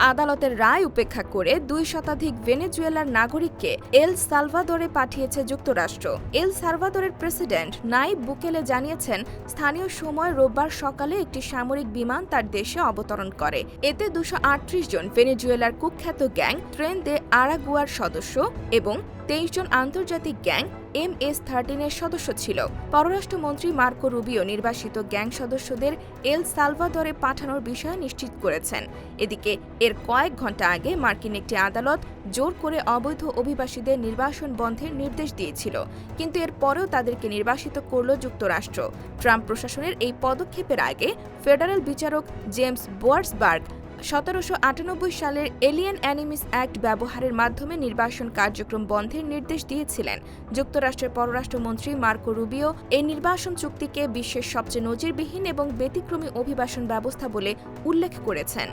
আদালতের রায় উপেক্ষা করে দুই শতাধিক ভেনেজুয়েলার নাগরিককে এল সালভাদরে পাঠিয়েছে যুক্তরাষ্ট্র। এল সালভাদরের প্রেসিডেন্ট নাইব বুকেলে জানিয়েছেন, স্থানীয় সময় রোববার সকালে একটি সামরিক বিমান তার দেশে অবতরণ করে। এতে দুশো জন ভেনেজুয়েলার কুখ্যাত গ্যাং, ট্রেন দে আরাগুয়ার সদস্য এবং তেইশ জন আন্তর্জাতিক গ্যাং এম এস থার্টিনের সদস্য ছিল। পররাষ্ট্রমন্ত্রী মার্কো রুবিও নির্বাসিত গ্যাং সদস্যদের এল সালভাদরে পাঠানোর বিষয়ে নিশ্চিত করেছেন। এদিকে এর কয়েক ঘণ্টা আগে মার্কিন একটি আদালত জোর করে অবৈধ অভিবাসীদের নির্বাসন বন্ধের নির্দেশ দিয়েছিল, কিন্তু এর পরেও তাদেরকে নির্বাসিত করল যুক্তরাষ্ট্র। ট্রাম্প প্রশাসনের এই পদক্ষেপের আগে ফেডারেল বিচারক জেমস বোয়ার্সবার্গ সতেরোশো আটানব্বই সালের এলিয়েন অ্যানিমিস অ্যাক্ট ব্যবহারের মাধ্যমে নির্বাসন কার্যক্রম বন্ধের নির্দেশ দিয়েছিলেন। যুক্তরাষ্ট্রের পররাষ্ট্রমন্ত্রী মার্কো রুবিও এই নির্বাসন চুক্তিকে বিশ্বের সবচেয়ে নজিরবিহীন এবং ব্যতিক্রমী অভিবাসন ব্যবস্থা বলে উল্লেখ করেছেন।